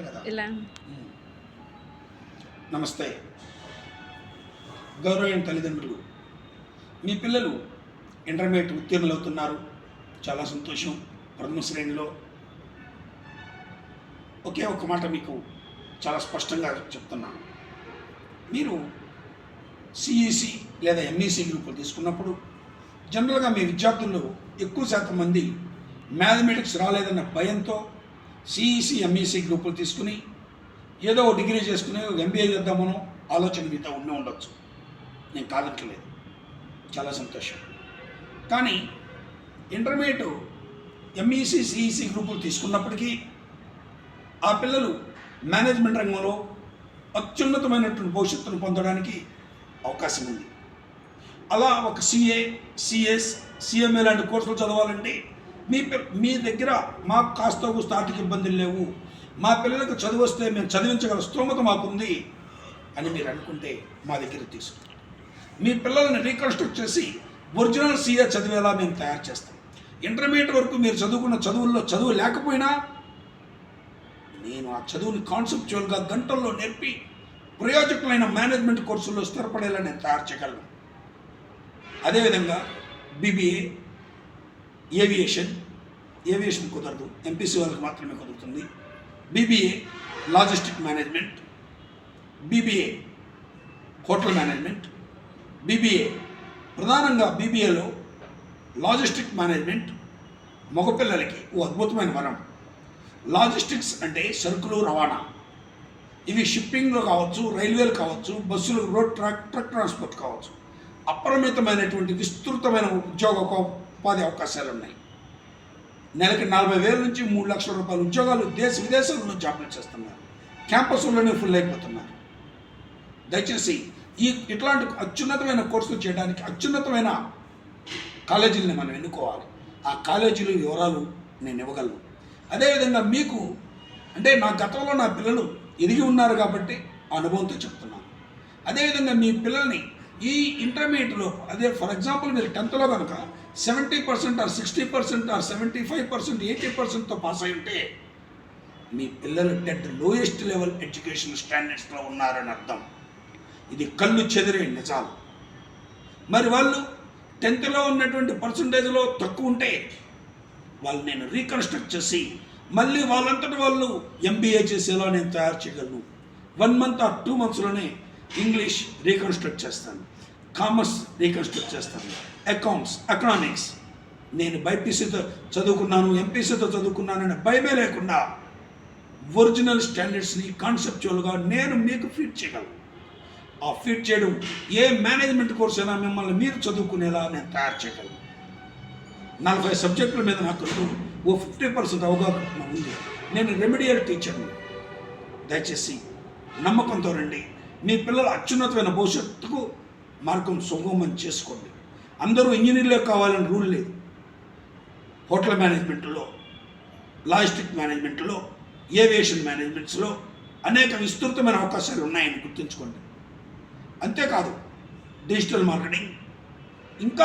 ఇలా నమస్తే. గౌరవైన తల్లిదండ్రులు మీ పిల్లలు ఇంటర్మీడియట్ ఉత్తీర్ణులు అవుతున్నారు. చాలా సంతోషం. ప్రథమ శ్రేణిలో ఒకే ఒక మాట మీకు చాలా స్పష్టంగా చెప్తున్నాను మీరు సిఈసి లేదా ఎంఈసి గ్రూపులు తీసుకున్నప్పుడు జనరల్గా మీ విద్యార్థుల్లో ఎక్కువ శాతం మంది మ్యాథమెటిక్స్ రాలేదన్న భయంతో సిఈసి ఎంఈసి గ్రూపులు తీసుకుని ఏదో డిగ్రీ చేసుకుని ఒక ఎంబీఏ చేద్దామనో ఆలోచన మీతో ఉండే ఉండొచ్చు. నేను కాదట్లేదు చాలా సంతోషం. కానీ ఇంటర్మీడియట్ ఎంఈసి సిఈసి గ్రూపులు తీసుకున్నప్పటికీ ఆ పిల్లలు మేనేజ్మెంట్ రంగంలో అత్యున్నతమైనటువంటి భవిష్యత్తును పొందడానికి అవకాశం ఉంది. అలా ఒక సిఏ సిఎస్ సిఎంఏ లాంటి కోర్సులు చదవాలంటే మీ మీ దగ్గర మాకు కాస్త కూస్త ఆర్థిక ఇబ్బందులు లేవు. మా పిల్లలకు చదువు వస్తే మేము చదివించగల స్తోమత మాకుంది అని మీరు అనుకుంటే మా దగ్గర తీసుకు. మీ పిల్లల్ని రీకన్స్ట్రక్ట్ చేసి ఒరిజినల్ సీఏ చదివేలా మేము తయారు చేస్తాం. ఇంటర్మీడియట్ వరకు మీరు చదువుకున్న చదువుల్లో చదువు లేకపోయినా నేను ఆ చదువుని కాన్సెప్చువల్గా గంటల్లో నేర్పి ప్రయోజకులైన మేనేజ్మెంట్ కోర్సుల్లో స్థిరపడేలా నేను తయారు చేయగలను. అదేవిధంగా బీబీఏ ఏవియేషన్ ఏవియేషన్ కుదరదు. ఎంపీసీ వాళ్ళకి మాత్రమే కుదురుతుంది. BBA logistic management. BBA hotel management. BBA ప్రధానంగా బీబీఏలో లాజిస్టిక్ మేనేజ్మెంట్ మగపిల్లలకి ఓ అద్భుతమైన వరం. లాజిస్టిక్స్ అంటే సరుకులు రవాణా. ఇవి షిప్పింగ్లో కావచ్చు రైల్వేలు కావచ్చు బస్సులు రోడ్ ట్రాక్ ట్రక్ ట్రాన్స్పోర్ట్ కావచ్చు. అపరిమితమైనటువంటి విస్తృతమైన ఉద్యోగ ఉపాధి అవకాశాలు ఉన్నాయి. నెలకి నలభై వేల నుంచి మూడు లక్షల రూపాయల ఉద్యోగాలు దేశ విదేశాల్లో జాబులు చేస్తున్నారు. క్యాంపస్లోనే ఫుల్ అయిపోతున్నారు. దయచేసి ఈ ఇట్లాంటి అత్యున్నతమైన కోర్సులు చేయడానికి అత్యున్నతమైన కాలేజీలని మనం ఎన్నుకోవాలి. ఆ కాలేజీల వివరాలు నేను ఇవ్వగలను. అదేవిధంగా మీకు అంటే నా గతంలో నా పిల్లలు ఎదిగి ఉన్నారు కాబట్టి ఆ అనుభవంతో చెప్తున్నాను. అదేవిధంగా మీ పిల్లల్ని ఈ ఇంటర్మీడియట్లో అదే ఫర్ ఎగ్జాంపుల్ మీరు టెన్త్లో కనుక seventy percent or sixty percent or seventy five percent eighty పర్సెంట్తో pass అయి ఉంటే మీ పిల్లలు డెడ్ లోయెస్ట్ లెవెల్ ఎడ్యుకేషన్ స్టాండర్డ్స్లో ఉన్నారని అర్థం. ఇది కళ్ళు చెదిరే నిజాలు. మరి వాళ్ళు టెన్త్లో ఉన్నటువంటి పర్సంటేజ్లో తక్కువ ఉంటే వాళ్ళు నేను రీకన్స్ట్రక్ట్ చేసి మళ్ళీ వాళ్ళంతటి వాళ్ళు ఎంబీఏ చేసేలా నేను తయారు చేయగలను. వన్ మంత్ ఆర్ టూ మంత్స్లోనే ఇంగ్లీష్ రీకన్స్ట్రక్ట్ చేస్తాను. కామర్స్ రీకన్స్ట్రక్ట్ చేస్తాను. అకౌంట్స్ ఎకనామిక్స్ నేను బైపీసీతో చదువుకున్నాను ఎంపీసీతో చదువుకున్నాననే భయమే లేకుండా ఒరిజినల్ స్టాండర్డ్స్ని కాన్సెప్చువల్గా నేను మీకు ఫిట్ చేయగలను. ఆ ఫిట్ చేయడం ఏ మేనేజ్మెంట్ కోర్స్ అయినా మిమ్మల్ని మీరు చదువుకునేలా నేను తయారు చేయగలను. నలభై సబ్జెక్టుల మీద నాకు ఓ ఫిఫ్టీ పర్సెంట్ అవగాహన ఉంది. నేను రెమెడియల్ టీచర్ని దయచేసి నమ్మకంతో రండి. మీ పిల్లల అత్యున్నతమైన భవిష్యత్తుకు మార్గం సుగమం చేసుకోండి. అందరూ ఇంజనీర్లే కావాలని రూల్ లేదు. హోటల్ మేనేజ్మెంట్లో లాజిస్టిక్ మేనేజ్మెంట్లో ఏవియేషన్ మేనేజ్మెంట్స్లో అనేక విస్తృతమైన అవకాశాలు ఉన్నాయని గుర్తుంచుకోండి. అంతేకాదు డిజిటల్ మార్కెటింగ్ ఇంకా